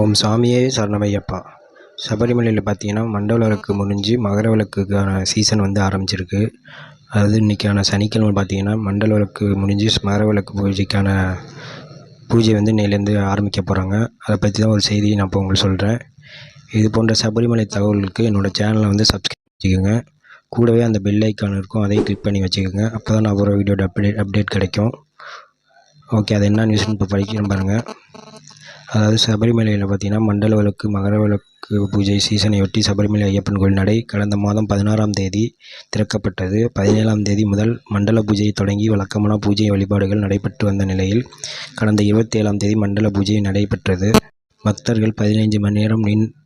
ஓம் சாமியே சரணமையப்பா. சபரிமலையில் பார்த்தீங்கன்னா மண்டல விளக்கு முடிஞ்சு மகர விளக்குக்கான சீசன் வந்து ஆரம்பிச்சிருக்கு. அதாவது இன்றைக்கான சனிக்கிழமை பார்த்தீங்கன்னா மண்டல விளக்கு முடிஞ்சு மகர விளக்கு பூஜைக்கான பூஜை வந்து இன்னையிலேருந்து ஆரம்பிக்க போகிறாங்க அதை பற்றி தான் ஒரு செய்தியை நான் இப்போ உங்களுக்கு சொல்கிறேன் இது போன்ற சபரிமலை தகவல்களுக்கு என்னோடய சேனலை வந்து சப்ஸ்கிரைப் வச்சுக்கோங்க கூடவே அந்த பெல் ஐக்கான் இருக்கும் அதையும் கிளிக் பண்ணி வச்சுக்கோங்க. அப்போ தான் நான் ஒரு வீடியோட அப்டேட் அப்டேட் கிடைக்கும். ஓகே அது என்ன நியூஸ்னு இப்போ படிக்கிறேன் பாருங்கள் அதாவது சபரிமலையில் பார்த்தீங்கன்னா மண்டல விளக்கு மகர விளக்கு பூஜை சீசனையொட்டி சபரிமலை ஐயப்பன் கோயில் நடை கடந்த மாதம் பதினாறாம் தேதி திறக்கப்பட்டது. பதினேழாம் தேதி முதல் மண்டல பூஜை தொடங்கி வழக்கமான பூஜை வழிபாடுகள் நடைபெற்று வந்த நிலையில் கடந்த இருபத்தேழாம் தேதி மண்டல பூஜை நடைபெற்றது. பக்தர்கள் பதினைஞ்சு மணி நேரம்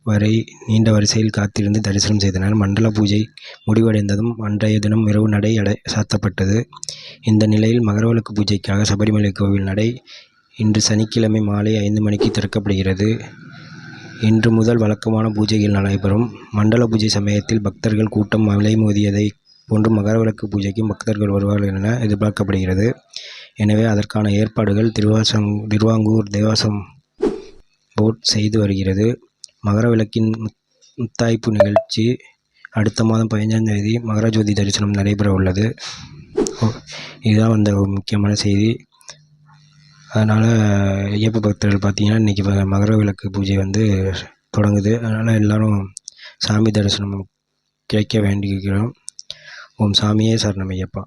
வரை நீண்ட வரிசையில் காத்திருந்து தரிசனம் செய்தனர். மண்டல பூஜை முடிவடைந்ததும் அன்றைய தினம் இரவு நடை அடை சாத்தப்பட்டது. இந்த நிலையில் மகரவிளக்கு பூஜைக்காக சபரிமலை கோவில் நடை இன்று சனிக்கிழமை மாலை ஐந்து மணிக்கு திறக்கப்படுகிறது. இன்று முதல் வழக்கமான பூஜைகள் நடைபெறும். மண்டல பூஜை சமயத்தில் பக்தர்கள் கூட்டம் அலைமோதியதை போன்று மகரவிளக்கு பூஜைக்கும் பக்தர்கள் வருவார்கள் என எதிர்பார்க்கப்படுகிறது. எனவே அதற்கான ஏற்பாடுகள் திருவாசம் திருவாங்கூர் தேவாசம் போர்ட் செய்து வருகிறது. மகர விளக்கின் முத்- முத்தாய்ப்பு நிகழ்ச்சி அடுத்த மாதம் பதினஞ்சாம் தேதி மகரஜோதி தரிசனம் நடைபெற உள்ளது இதுதான் அந்த ஒரு முக்கியமான செய்தி. அதனால் ஐயப்ப பக்தர்கள் பார்த்தீங்கன்னா இன்றைக்கி மகர விளக்கு பூஜை வந்து தொடங்குது. அதனால் எல்லோரும் சாமி தரிசனம் கிடைக்க வேண்டிக்கிறோம் ஓம் சாமியே சரணம் ஐயப்பா.